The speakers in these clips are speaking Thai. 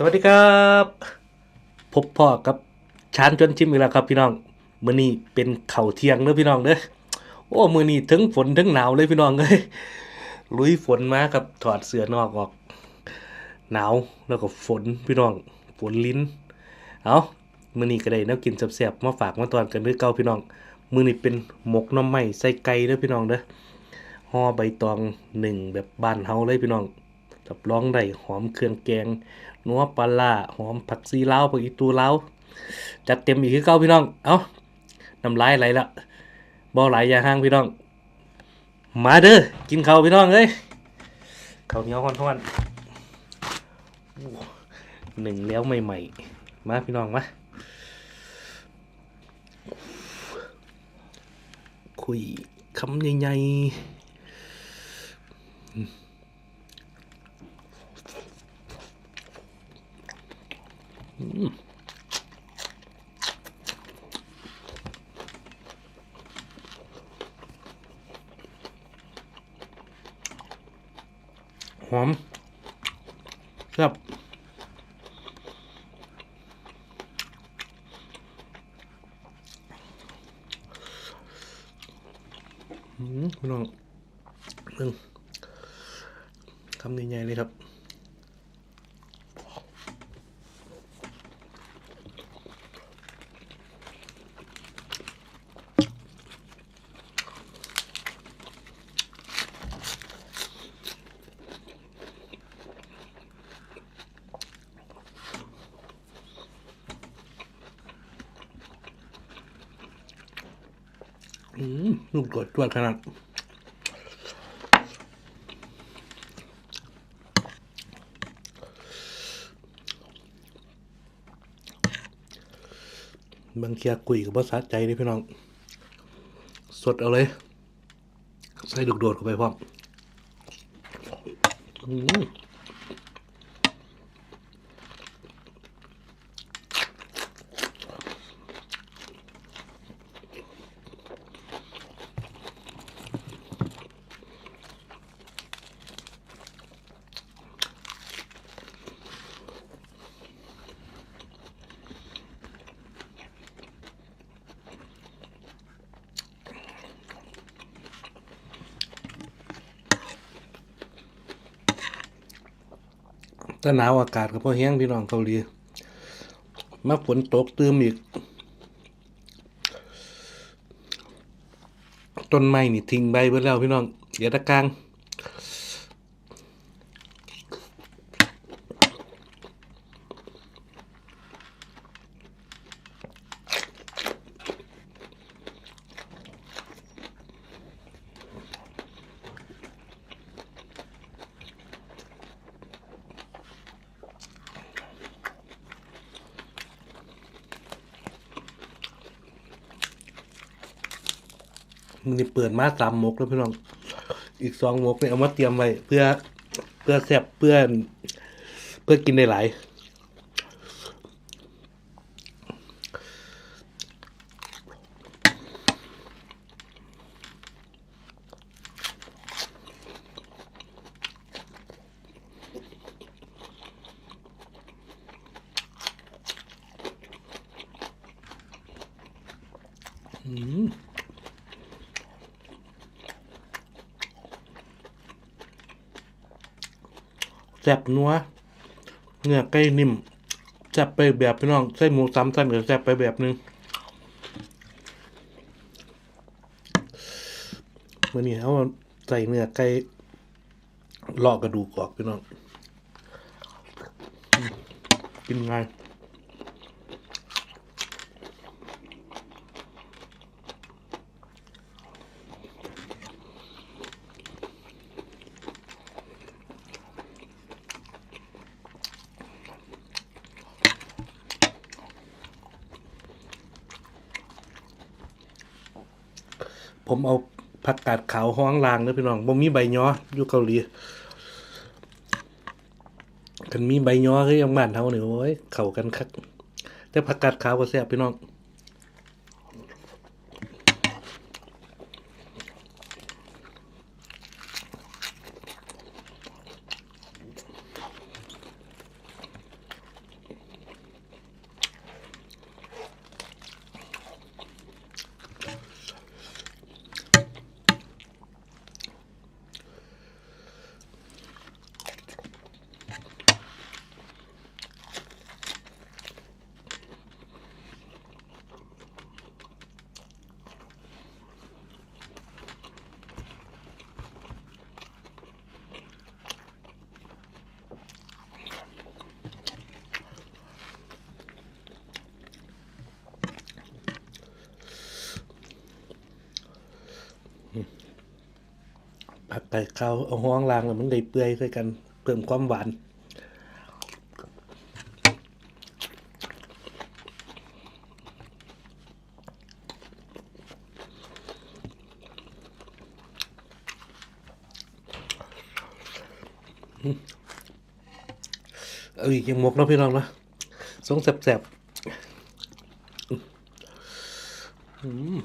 สวัสดีครับ พบพ่อกับชานจนชิมอีกแล้วครับพี่น้องมื้อนี้เป็นเข่าเที่ยงเด้อพี่น้องเด้อโอ้มื้อนี้ถึงฝนถึงหนาวเลยพี่น้องเอ้ยลุยฝนมาครับถอดเสื้อนอกออก หนาวแล้วก็ฝนพี่น้องฝนลิ้นเอามื้อนี้ก็ได้แนวกินแซ่บๆมาฝากมาตอนกันเด้อเก่าพี่น้องมื้อนี้เป็นหมกน้ำไม้ใส่ไก่เด้อพี่น้องเด้อห่อใบตองหนึ่งแบบบ้านเฮาเลยพี่น้อง กับร้องได้หอมเครื่องแกงนัวปลาร้าหอมผักซีลาผักอีตูเล้าจัดเต็มอีกคือเก้าพี่น้อง เอาน้ำลายไหลละบ่ไหลอย่าห้างพี่น้อง มาเด้อกินข้าวพี่น้องเอ้ยข้าวเหนียวห้อนๆหนึ่งแล้วใหม่ๆมาพี่น้องมาคุยคำใหญ่ๆ หอมครับอืมพี่น้องหนึ่งคำใหญ่ๆเลยครับ ลูกโดดจวดขนาดบางเคียกุยกับภาษาใจเลยพี่น้อง สดเอาเลย ใส่ลูกโดดเข้าไปพร้อม ถ้าหนาวอากาศก็พอแห้งพี่น้องเกาหลีมาฝนตกตืมอีก ต้นไม้นี่ทิ้งใบไปแล้วพี่น้องเดี๋ยวตะกลาง มันนี่เปิดมาสามมกแล้วพี่น้อง อีกสองมกเนี่ยเอามาเตรียมไว้เพื่อ เพื่อแซ่บเพื่อเพื่อกินได้หลายอืม แซ่บนัวเนื้อไก่นิ่มแซ่บไปแบบพี่น้องใส่หมูสามชั้นก็แซ่บไปแบบนึงมื่อนี้เขาใส่เนื้อไก่ลอกกระดูกออกพี่น้องกินไงาย ผมเอาผักกาดขาวห้องลางเด้อพี่น้องบ่มีใบย้ออยู่เกาหลีกันมีใบย้อคือยังบ้านเท่านี่โอ้ย เข้ากันคัก แต่ผักกาดขาวก็แซ่บพี่น้อง ผักไก่ข้าวเอาห้องลางแล้วมันได้เปื่อยด้วยกัน เพิ่มความหวานเอาอีกยังมกเนาะพี่น้องเนาะทรงแสบๆอืม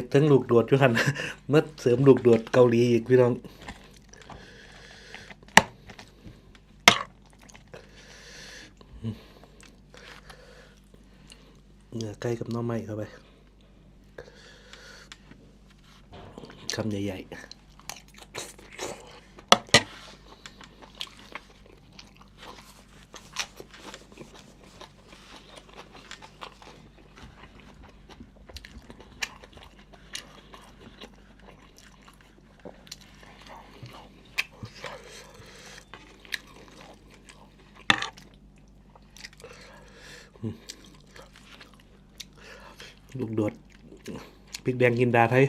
็ดทั้งลูกโดดอยู่หันเมื่อเสริมลูกโดดเกาหลีอีกพี่น้องเนื้อไก่กับน้องไม้เข้าไปคำใหญ่ๆ ลูกโดดพริ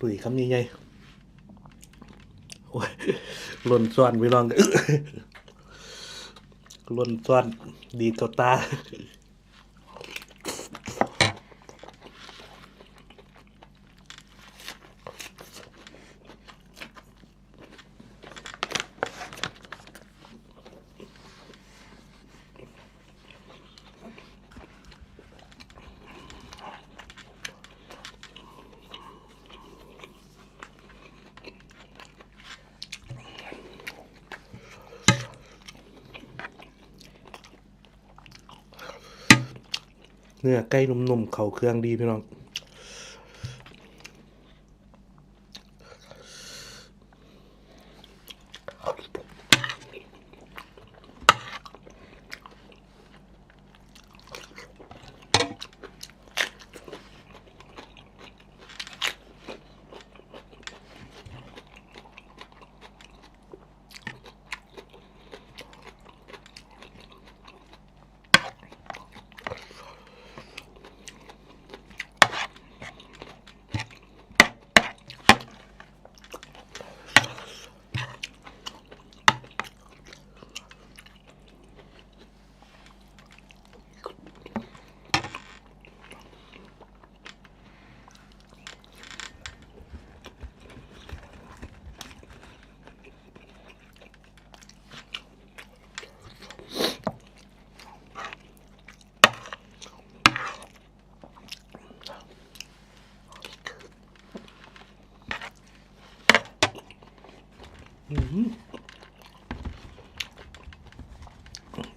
ปุ๋ยคำใหญ่ๆโอ้ยล่นซ้อนไปลองล่นซ้อนดีดกับตา เนื้อไก่นุ่มๆ เขาเครื่องดีพี่น้อง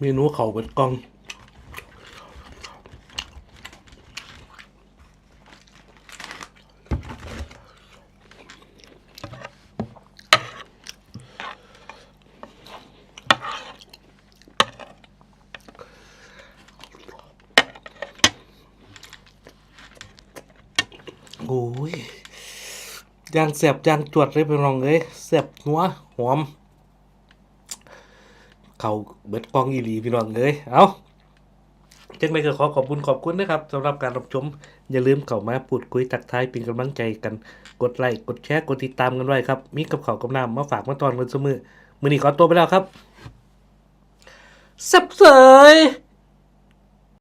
เมนูเขาเบิดกล่องโอ้ยย่างแสบย่างจวดเลยพี่น้องเอ้ยแสบนัวหอม เขาเบิดกล้องอีหลีพี่น้องเลยเอาจังไรก็ขอขอบคุณขอบคุณนะครับสำหรับการรับชม อย่าลืมเข้ามาพูดคุยตักทายเป็นกำลังใจกัน กดไลค์กดแชร์กดติดตามกันไว้ครับ มีกับเขาวกับน้ำมาฝากมาตอนกันเสมอมือนี้ขอตัวไปแล้วครับสับเสย